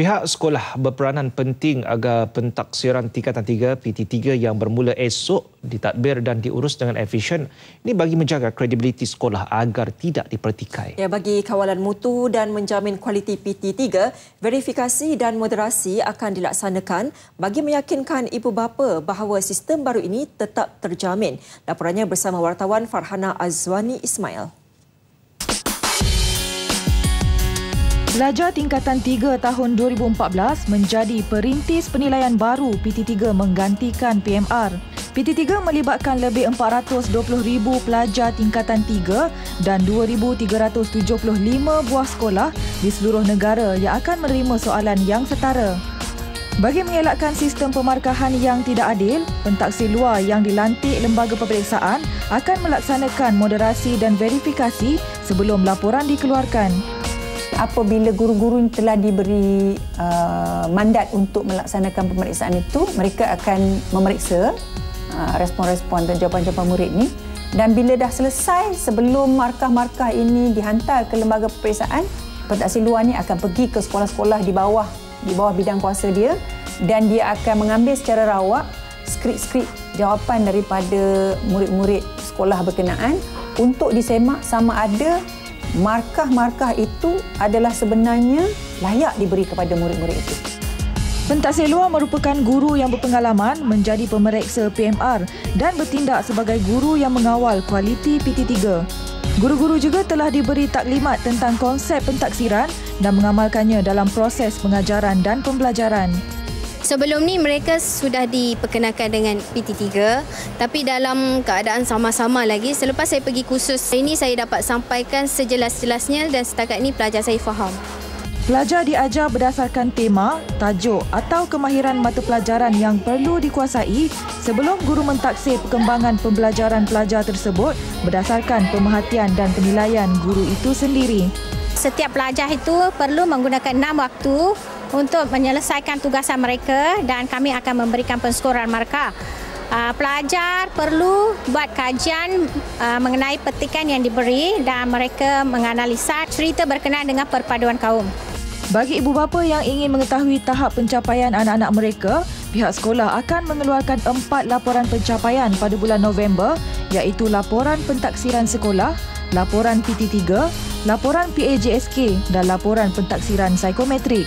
Pihak sekolah berperanan penting agar pentaksiran tingkatan 3 PT3 yang bermula esok ditadbir dan diurus dengan efisien. Ini bagi menjaga kredibiliti sekolah agar tidak dipertikai. Ya, bagi kawalan mutu dan menjamin kualiti PT3, verifikasi dan moderasi akan dilaksanakan bagi meyakinkan ibu bapa bahawa sistem baru ini tetap terjamin. Laporannya bersama wartawan Farhana Azwani Ismail. Pelajar tingkatan 3 tahun 2014 menjadi perintis penilaian baru PT3 menggantikan PMR. PT3 melibatkan lebih 420,000 pelajar tingkatan 3 dan 2,375 buah sekolah di seluruh negara yang akan menerima soalan yang setara. Bagi mengelakkan sistem pemarkahan yang tidak adil, pentaksir luar yang dilantik lembaga peperiksaan akan melaksanakan moderasi dan verifikasi sebelum laporan dikeluarkan apabila guru-guru telah diberi uh, mandat untuk melaksanakan pemeriksaan itu, mereka akan memeriksa uh, respon-respon dan jawapan-jawapan murid ini. Dan bila dah selesai, sebelum markah-markah ini dihantar ke lembaga peperiksaan, pentaksir luar ini akan pergi ke sekolah-sekolah di bawah di bawah bidang kuasa dia dan dia akan mengambil secara rawak skrip-skrip jawapan daripada murid-murid sekolah berkenaan untuk disemak sama ada markah-markah itu adalah sebenarnya layak diberi kepada murid-murid itu. Pentaksir luar merupakan guru yang berpengalaman menjadi pemeriksa PMR dan bertindak sebagai guru yang mengawal kualiti PT3. Guru-guru juga telah diberi taklimat tentang konsep pentaksiran dan mengamalkannya dalam proses pengajaran dan pembelajaran. Sebelum ni mereka sudah diperkenalkan dengan PT3 tapi dalam keadaan sama-sama lagi selepas saya pergi kursus ini saya dapat sampaikan sejelas-jelasnya dan setakat ini pelajar saya faham. Pelajar diajar berdasarkan tema, tajuk atau kemahiran mata pelajaran yang perlu dikuasai sebelum guru mentaksir perkembangan pembelajaran pelajar tersebut berdasarkan pemerhatian dan penilaian guru itu sendiri. Setiap pelajar itu perlu menggunakan enam waktu untuk menyelesaikan tugasan mereka dan kami akan memberikan penskoran markah. Pelajar perlu buat kajian uh, mengenai petikan yang diberi dan mereka menganalisa cerita berkenaan dengan perpaduan kaum. Bagi ibu bapa yang ingin mengetahui tahap pencapaian anak-anak mereka, pihak sekolah akan mengeluarkan empat laporan pencapaian pada bulan November iaitu laporan pentaksiran sekolah, laporan PT3, laporan PAJSK dan laporan pentaksiran psikometrik.